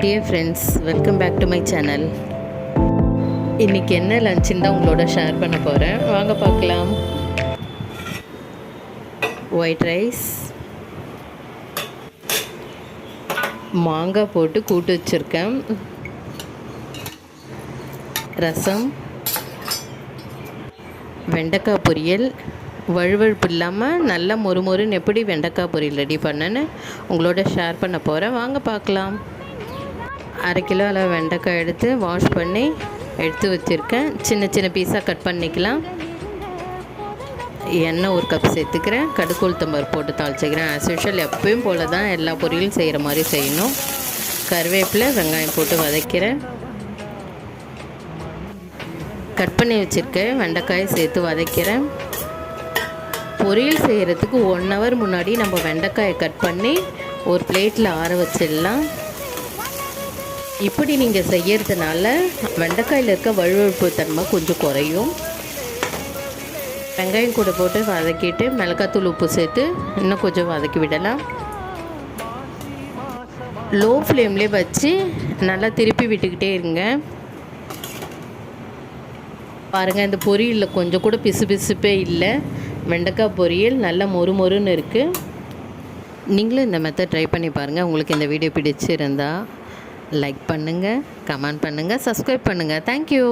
Dear friends welcome back to my channel இன்றைக்கி என்ன லஞ்சுன்னு தான் உங்களோட ஷேர் பண்ண போகிறேன் வாங்க பார்க்கலாம். ஒயிட் ரைஸ் மாங்காய் போட்டு கூட்டு வச்சுருக்கேன். ரசம் வெண்டைக்காய் பொரியல். வழுவழுப்பு இல்லாமல் நல்லா மொறுமொறுன்னு எப்படி வெண்டைக்காய் பொரியல் ரெடி பண்ணேன்னு உங்களோட ஷேர் பண்ண போகிறேன் வாங்க பார்க்கலாம். அரை கிலோ அளவு வெண்டைக்காய் எடுத்து வாஷ் பண்ணி எடுத்து வச்சுருக்கேன். சின்ன சின்ன பீஸாக கட் பண்ணிக்கலாம். எண்ணெய் ஒரு கப் சேர்த்துக்கிறேன். கடுகு உளுத்தம்பருப்பு போட்டு தாளிச்சிக்கிறேன். ஆஸ் யூஷுவல் எப்பயும் போல் தான் எல்லா பொரியலும் செய்கிற மாதிரி செய்யணும். கருவேப்பிலை வெங்காயம் போட்டு வதக்கிறேன். கட் பண்ணி வச்சுருக்கேன். வெண்டைக்காயை சேர்த்து வதக்கிறேன். பொரியல் செய்கிறதுக்கு ஒன் ஹவர் முன்னாடி நம்ம வெண்டைக்காயை கட் பண்ணி ஒரு பிளேட்டில் ஆற வச்சிடலாம். இப்படி நீங்கள் செய்யறதுனால வெண்டைக்காயில் இருக்க வழுவழுப்பு தன்மை கொஞ்சம் குறையும். வெங்காயம் கூட போட்டு வதக்கிட்டு மிளகாத்தூள் உப்பு சேர்த்து இன்னும் கொஞ்சம் வதக்கி விடலாம். லோ ஃப்ளேம்லேயே வச்சு நல்லா திருப்பி விட்டுக்கிட்டே இருங்க. பாருங்கள் இந்த பொரியலில் கொஞ்சம் கூட பிசு பிசுப்பே இல்லை. வெண்டைக்காய் பொரியல் நல்லா மொறு மொறுன்னு இருக்குது நீங்களும் இந்த மெத்தட் ட்ரை பண்ணி பாருங்கள் உங்களுக்கு இந்த வீடியோ பிடிச்சிருந்தா. லைக் பண்ணுங்கள் கமெண்ட் பண்ணுங்கள் சப்ஸ்கிரைப் பண்ணுங்கள் தேங்க்யூ